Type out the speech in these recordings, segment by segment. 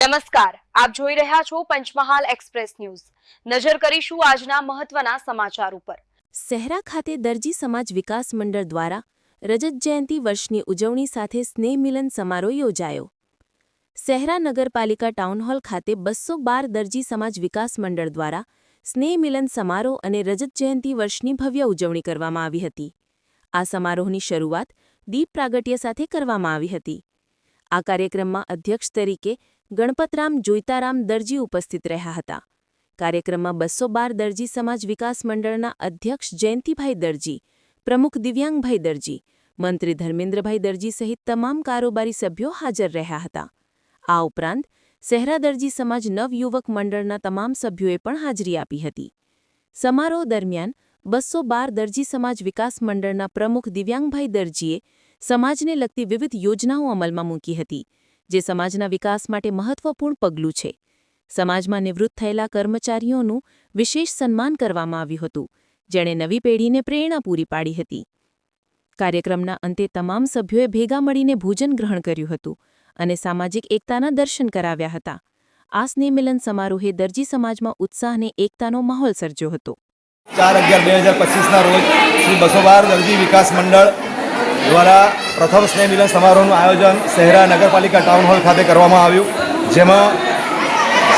નમસ્કાર. આપ જોઈ રહ્યા છો પંચમહાલ એક્સપ્રેસ ન્યૂઝ. નજર કરીશું આજના મહત્વના સમાચાર ઉપર. સહેરા ખાતે દરજી સમાજ વિકાસ મંડળ દ્વારા રજત જયંતિ વર્ષની ઉજવણી સાથે સ્નેહ મિલન સમારોહ યોજાયો. સહેરા નગરપાલિકા ટાઉનહોલ ખાતે બસો બાર દરજી સમાજ વિકાસ મંડળ દ્વારા સ્નેહ મિલન સમારોહ અને રજત જયંતિ વર્ષની ભવ્ય ઉજવણી કરવામાં આવી હતી. આ સમારોહની શરૂઆત દીપ પ્રાગટ્ય સાથે કરવામાં આવી હતી. આ કાર્યક્રમમાં અધ્યક્ષ તરીકે ગણપતરામ જોઈતારામ દરજી ઉપસ્થિત રહ્યા હતા. કાર્યક્રમમાં બસો બાર દરજી સમાજ વિકાસ મંડળના અધ્યક્ષ જયંતિભાઈ દરજી, પ્રમુખ દિવ્યાંગભાઈ દરજી, મંત્રી ધર્મેન્દ્રભાઈ દરજી સહિત તમામ કારોબારી સભ્યો હાજર રહ્યા હતા. આ ઉપરાંત, સહેરા દરજી સમાજ નવયુવક મંડળના તમામ સભ્યોએ પણ હાજરી આપી હતી. સમારોહ દરમિયાન, બસો બાર દરજી સમાજ વિકાસ મંડળના પ્રમુખ દિવ્યાંગભાઈ દરજીએ સમાજને લગતી વિવિધ યોજનાઓ અમલમાં મૂકી હતી. જે સમાજના વિકાસ માટે મહત્વપૂર્ણ પગલું છે. સમાજમાં નિવૃત્ત થયેલા કર્મચારીઓનું વિશેષ સન્માન કરવામાં આવ્યું હતું, જેણે નવી પેઢીને પ્રેરણા પૂરી પાડી હતી. કાર્યક્રમના અંતે તમામ સભ્યોએ ભેગા મળીને ભોજન ગ્રહણ કર્યું હતું અને સામાજિક એકતાના દર્શન કરાવ્યા હતા. આ સ્નેહમિલન સમારોહે દરજી સમાજમાં ઉત્સાહ અને એકતાનો માહોલ સર્જ્યો હતો. ચાર અગિયાર બે હજાર પચીસના રોજ શ્રી બસો બાર દરજી વિકાસ મંડળ દ્વારા પ્રથમ સ્નેહ મિલન સમારોહનું આયોજન શહેરા નગરપાલિકા ટાઉન હોલ ખાતે કરવામાં આવ્યું, જેમાં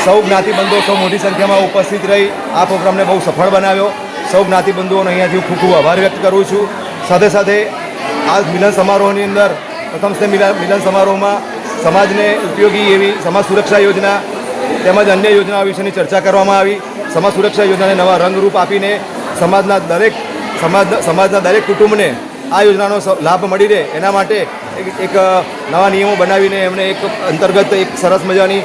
સૌ જ્ઞાતિબંધુઓ સૌ મોટી સંખ્યામાં ઉપસ્થિત રહી આ પ્રોગ્રામને બહુ સફળ બનાવ્યો. સૌ જ્ઞાતિબંધુઓનો અહીંયાથી હું ખૂબ ખૂબ આભાર વ્યક્ત કરું છું. સાથે સાથે આ મિલન સમારોહની અંદર પ્રથમ સ્નેહ મિલન મિલન સમારોહમાં સમાજને ઉપયોગી એવી સમાજ સુરક્ષા યોજના તેમજ અન્ય યોજનાઓ વિશેની ચર્ચા કરવામાં આવી. સમાજ સુરક્ષા યોજનાને નવા રંગરૂપ આપીને સમાજના દરેક, સમાજ, સમાજના દરેક કુટુંબને આ યોજનાનો લાભ મળી રહે. એના માટે એક નવા નિયમો બનાવીને એમને એક અંતર્ગત એક સરસ મજાની